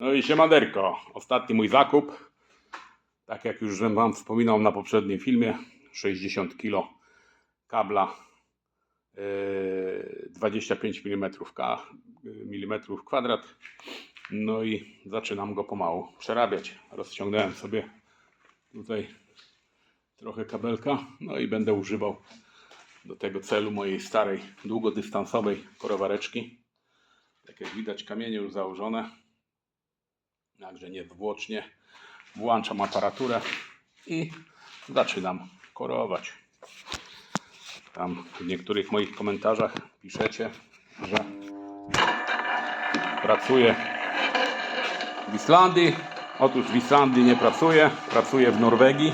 No i siemaderko, ostatni mój zakup. Tak jak już Wam wspominał na poprzednim filmie, 60 kg kabla yy, 25 mm, mm kwadrat. No i zaczynam go pomału przerabiać. Rozciągnąłem sobie tutaj trochę kabelka, no i będę używał do tego celu mojej starej, długodystansowej korowareczki. Tak jak widać, kamienie już założone. Także niezwłocznie włączam aparaturę i zaczynam korować. Tam w niektórych moich komentarzach piszecie, że pracuję w Islandii. Otóż w Islandii nie pracuję, pracuję w Norwegii.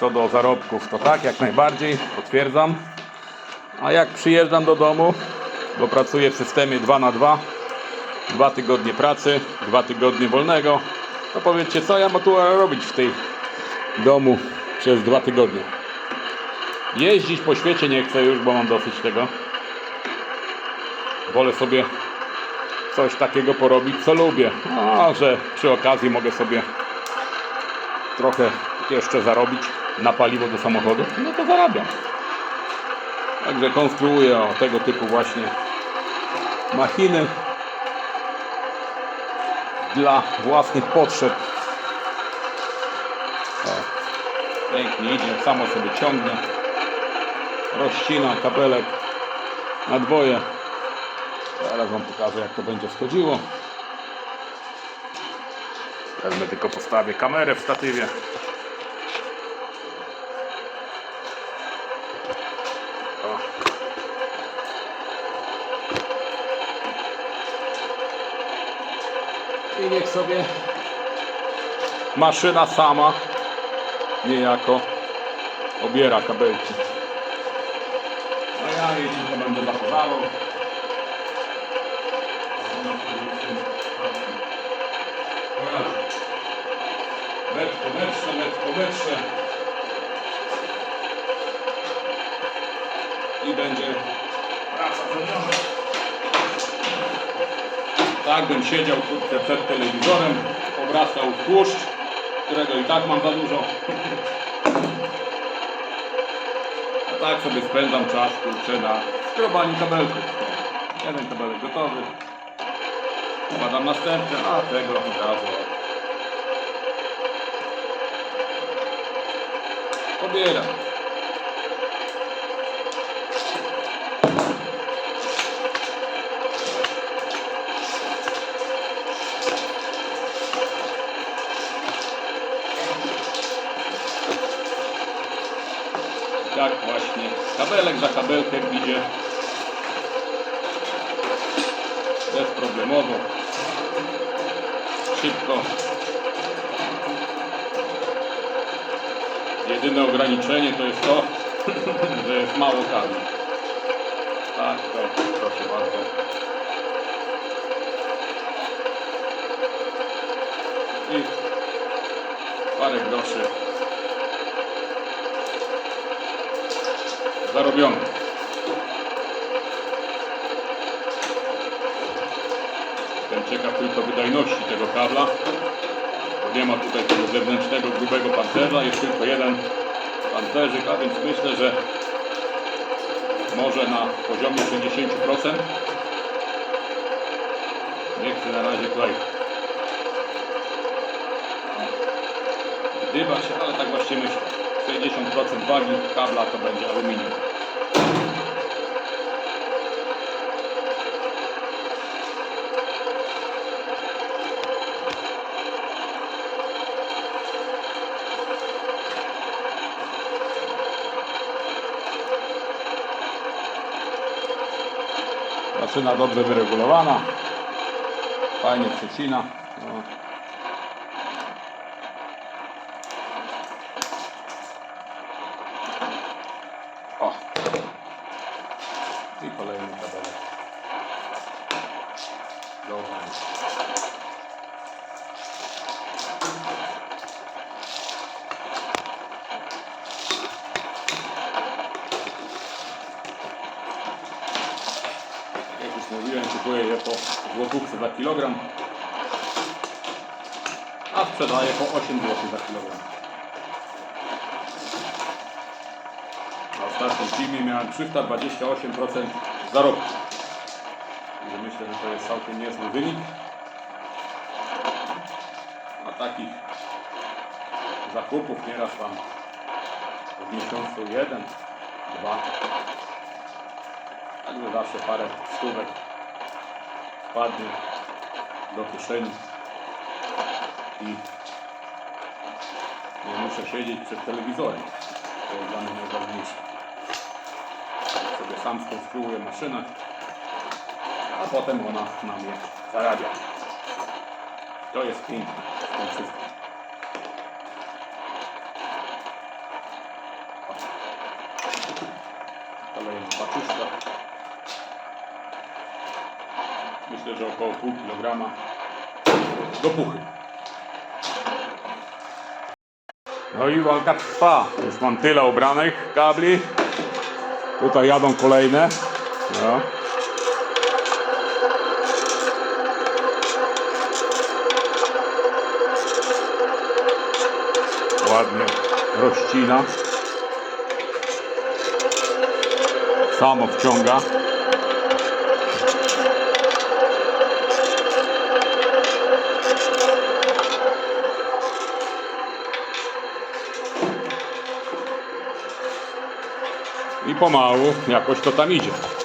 Co do zarobków, to tak, jak najbardziej, potwierdzam. A jak przyjeżdżam do domu, bo pracuję w systemie 2 na 2 dwa tygodnie pracy, dwa tygodnie wolnego, to powiedzcie, co ja mam tu robić w tej domu przez dwa tygodnie. Jeździć po świecie nie chcę już, bo mam dosyć tego. Wolę sobie coś takiego porobić, co lubię. A że przy okazji mogę sobie trochę jeszcze zarobić na paliwo do samochodu, no to zarabiam. Także konstruuję o tego typu właśnie machiny dla własnych potrzeb. O, pięknie idzie, samo sobie ciągnie. Rozcina kabelek na dwoje. Zaraz Wam pokażę jak to będzie schodziło. Wezmę tylko postawię kamerę w statywie. I niech sobie maszyna sama niejako obiera kabelki. A ja jej tylko będę zachowywał. Metr po metrze, metr po metrze. I będzie praca zrobiona. Tak bym siedział kurczę, przed telewizorem, obracał w tłuszcz, którego i tak mam za dużo. A tak sobie spędzam czas kurczę na skrobaniu kabelków. Jeden kabelek gotowy. Wkładam następny, a tego od razu. Pobieram. Kabelkiem idzie. Bezproblemowo. Szybko. Jedyne ograniczenie to jest to, że jest mało kabli. Tak, to proszę bardzo. I parę groszy zarobione. Jestem ciekaw tylko wydajności tego kabla. Bo nie ma tutaj tego zewnętrznego grubego pancerza, jest tylko jeden pancerzyk, a więc myślę, że może na poziomie 60%. Nie chcę na razie tutaj gdybać, ale tak właśnie myślę. 60% wagi kabla to będzie aluminium. Maszyna dobrze wyregulowana. Fajnie przecina. No. O. I kolejny kabelek. Dobra. Jak już mówiłem, kupuję je po złotówce za kilogram. a sprzedaję po 8 zł za kilogram. Na ostatnim filmie miałem 328% zarobku. Także myślę, że to jest całkiem niezły wynik. A takich zakupów nieraz tam w miesiącu jeden, dwa. Także zawsze parę stówek wpadnie do kieszeni i nie muszę siedzieć przed telewizorem. To jest dla mnie najważniejsze. Sobie sam skonstruuję maszynę, a potem ona na mnie zarabia. To jest piękne w tym wszystkim. Że około pół kilograma do puchy. No i walka trwa. Już mam tyle obranych kabli. Tutaj jadą kolejne. No. Ładnie rozcina. Samo wciąga. Pomału jakoś to tam idzie.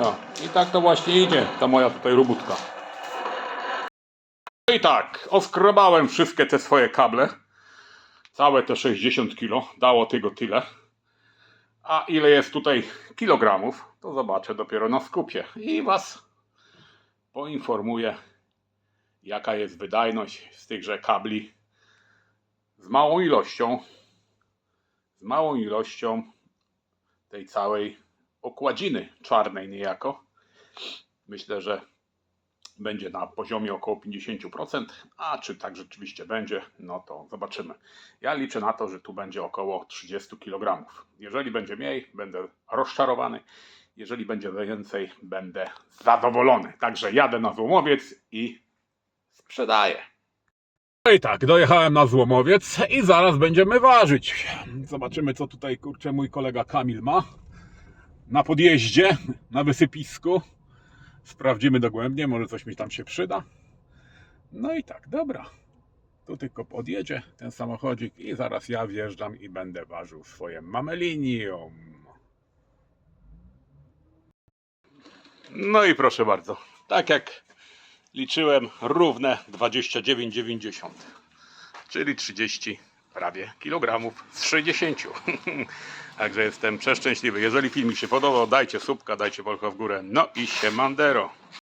No i tak to właśnie idzie, ta moja tutaj robótka. No I tak, oskrobałem wszystkie te swoje kable. Całe te 60 kg, dało tego tyle. A ile jest tutaj kilogramów, to zobaczę dopiero na skupie. I Was poinformuję, jaka jest wydajność z tychże kabli z małą ilością, z małą ilością tej całej okładziny czarnej niejako. Myślę, że będzie na poziomie około 50%, a czy tak rzeczywiście będzie, no to zobaczymy. Ja liczę na to, że tu będzie około 30 kg. Jeżeli będzie mniej, będę rozczarowany. Jeżeli będzie więcej, będę zadowolony. Także jadę na złomowiec i sprzedaję. No i tak, dojechałem na złomowiec i zaraz będziemy ważyć. Zobaczymy, co tutaj kurczę mój kolega Kamil ma na podjeździe, na wysypisku. Sprawdzimy dogłębnie, może coś mi tam się przyda. No i tak, dobra. Tu tylko podjedzie ten samochodzik i zaraz ja wjeżdżam i będę ważył swoje mamelinium. No i proszę bardzo, tak jak liczyłem, równe 29,90, czyli 30 prawie kilogramów z 60. Także jestem przeszczęśliwy. Jeżeli film mi się podobał, dajcie subka, dajcie wolka w górę. No i siemandero.